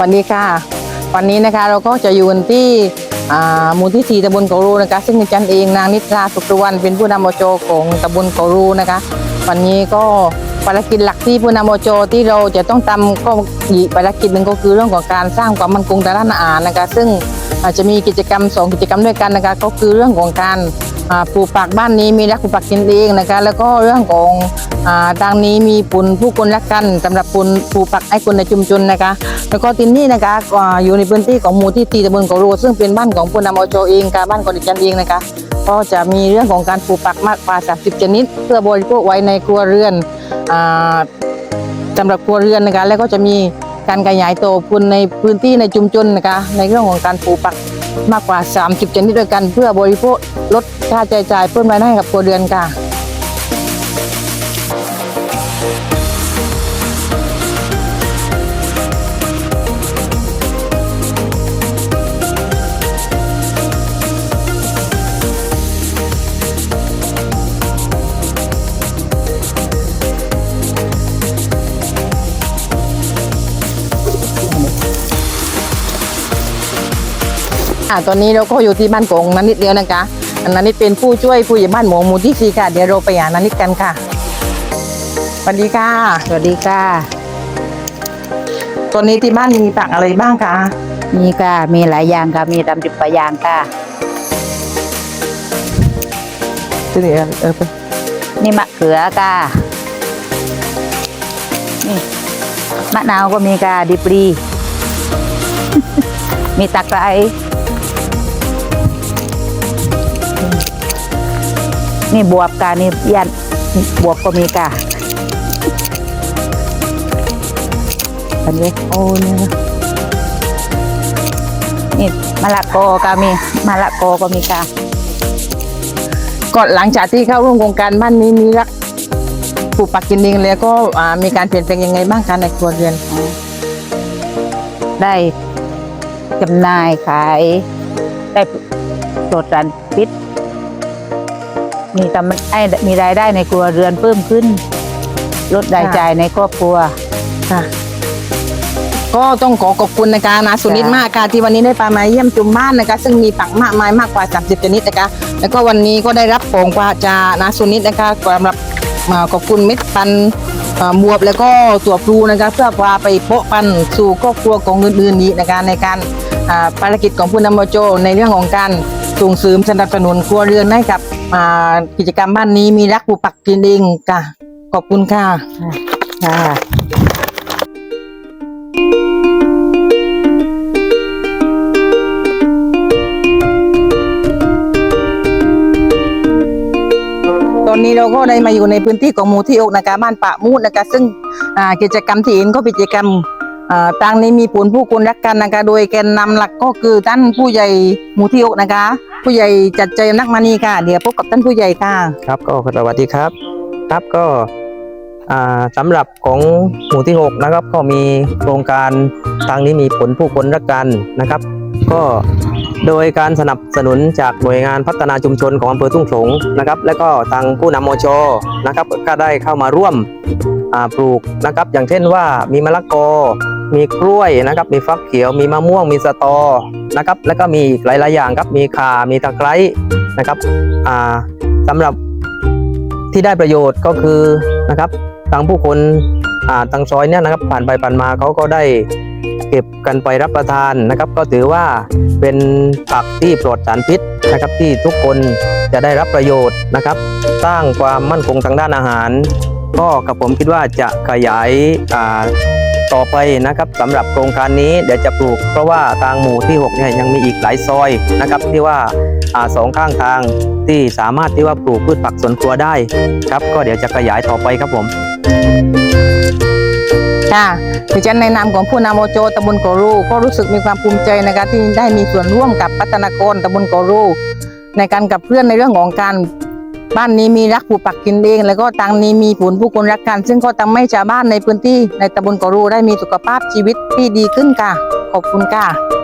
สวัสดีค่ะ วันนี้นะคะเราก็จะอยู่กันที่มู่ที่สี่ตำบลเการูนะคะ ซึ่งดิฉันเองนางนิตราสุขสวรรณเป็นผู้นำโมโจของตำบลเการูนะคะ วันนี้ก็ภารกิจหลักที่ผู้นำโมโจที่เราจะต้องทำก็อีกภารกิจหนึ่งก็คือเรื่องของการสร้างความมั่นคงทางด้านอาหารนะคะ ซึ่งอาจจะมีกิจกรรมสองกิจกรรมด้วยกันนะคะ ก็คือเรื่องของการ ปลูกผักบ้านนี้มีรักปลูกผักกินเองนะคะ แล้วก็เรื่องของอ่าทางนี้มีปุ่นผู้คนรักกันสำหรับปุ่นปลูกผักให้คนในชุมชนนะคะ แล้วก็ที่นี่นะคะอาอยู่ในพื้นที่ของหมู่ที่ตีตำบลเกาโรซึ่งเป็นบ้านของผู้นนำอจเองค่ะบ้านของดิฉันเองนะคะ ก็จะมีเรื่องของการปลูกผักมากกว่า 30 ชนิด เพื่อบริโภคไว้ในครัวเรือนอ่าสำหรับครัวเรือนนะคะแล้วก็จะมี การขยายตัวพุนในพื้นที่ในชุมชนนะคะ ในเรื่องของการปลูกผักมากกว่า 30ชนิดด้วยกัน เพื่อบริโภคลดค่าใช้จ่ายเพิ่มรายได้ให้กับครัวเรือนค่ะ อ่าตอนนี้เราก็อยู่ที่บ้านของนันนิดเดียวนะคะนันนิดเป็นผู้ช่วยผู้ใหญ่บ้านหมู่หมู่ที่สี่ค่ะเดี๋ยวเราไปหานันนิดกันค่ะสวัสดีค่ะสวัสดีค่ะตอนนี้ที่บ้านมีผักอะไรบ้างคะมีค่ะมีหลายอย่างค่ะมีตำสิบกว่าอย่างค่ะที่นี่เออไปนี่มะเขือค่ะนี่มะนาวก็มีค่ะดิบรีมีตะไคร้ นี่บวบค่ะนี่ยันบวบก็มีค่ะอันนี้โอ้เนี่นะนี่มะละกอก็มีมะละกอก็มีค่ะก่อนหลังจากที่เข้าร่วมโครงการบ้านนี้มีรักปลูกผักกินเองแล้วก็มีการเปลี่ยนแปลงยังไงบ้างคะในครัวเรือนได้จำหน่ายขายได้ปลดสารพิษ มีทำไอ้มีรายได้ในครัวเรือนเพิ่มขึ้น ลดรายจ่ายในครอบครัว ค่ะ ก็ต้องขอขอบคุณนะคะนาสุนิตจ้ะมากค่ะที่วันนี้ได้ปามาเยี่ยมชมบ้านนะคะ ซึ่งมีผักมากมายมากกว่า 30ชนิดนะคะ แล้วก็วันนี้ก็ได้รับของกว่าจานาสุนิตนะคะสำหรับมาขอบคุณเม็ดพันธุ์เอ่อบวบแล้วก็ตัวพลูนะคะเพื่อพาไปโปะพันธุ์สู่ครอบครัวของอื่นๆนี้นะคะในการอ่าภารกิจของผู้นำโจ ในเรื่องของการส่งเสริมสนับสนุนครัวเรือนให้กับากิจกรรมบ้านนี้มีรักปลูกผักกินเองค่ะ ขอบคุณค่ะค่ะตอนนี้เราก็ได้มาอยู่ในพื้นที่ของหมู่ที่อกนะคะบ้านปะมูดนะคะซึ่งกิจกรรมที่เห็นก็เป็นกิจกรรม ต่างนี้มีผลผู้คนรักกันนะคะ โดยแกนนำหลักก็คือท่านผู้ใหญ่หมู่ที่อกนะคะ ผู้ใหญ่จัดใจนักมานีค่ะ เดี๋ยวพบกับท่านผู้ใหญ่ค่ะ ครับก็สวัสดีครับ ครับก็อ่าสำหรับของหมู่ที่ 6 นะครับ ก็มีโครงการทางนี้มีผลผู้คนรักกันนะครับ ก็โดยการสนับสนุนจากหน่วยงานพัฒนาชุมชนของอำเภอทุ่งสงนะครับ และก็ทางผู้นำโมชนะครับก็ได้เข้ามาร่วมปลูกนะครับ อย่างเช่นว่ามีมะละกอ มีกล้วยนะครับ มีฟักเขียวมีมะม่วงมีสตอนะครับ แล้วก็มีหลายๆอย่างครับมีข่ามีตะไคร้นะครับอ่าสำหรับที่ได้ประโยชน์ก็คือนะครับทางผู้คนอ่าทางซอยเนี่ยนะครับ ผ่านไปผ่านมาเขาก็ได้เก็บกันไปรับประทานนะครับ ก็ถือว่าเป็นผักที่ปลอดสารพิษนะครับ ที่ทุกคนจะได้รับประโยชน์นะครับ สร้างความมั่นคงทางด้านอาหาร ก็กับผมคิดว่าจะขยายอ่า ต่อไปนะครับสำหรับโครงการนี้เดี๋ยวจะปลูก เพราะว่าทางหมู่ที่6เนี่ยยังมีอีกหลายซอยนะครับที่ว่าอสองข้างทางที่สามารถที่ว่าปลูกพืชผักสวนครัวได้ครับ ก็เดี๋ยวจะขยายต่อไปครับผมค่ะดิฉันในนามของผู้นำโมโจตำบลโกรูก็รู้สึกมีความภูมิใจนะคะที่ได้มีส่วนร่วมกับพัฒนากรตำบลโกรูในการกับเพื่อนในเรื่องของการ บ้านนี้มีรักปลูกปักกินเอง แล้วก็ตังนี้มีผลผู้คนรักกัน ซึ่งก็ทำให้ชาวบ้านในพื้นที่ในตำบลกอรูได้มีสุขภาพชีวิตที่ดีขึ้นค่ะ ขอบคุณค่ะ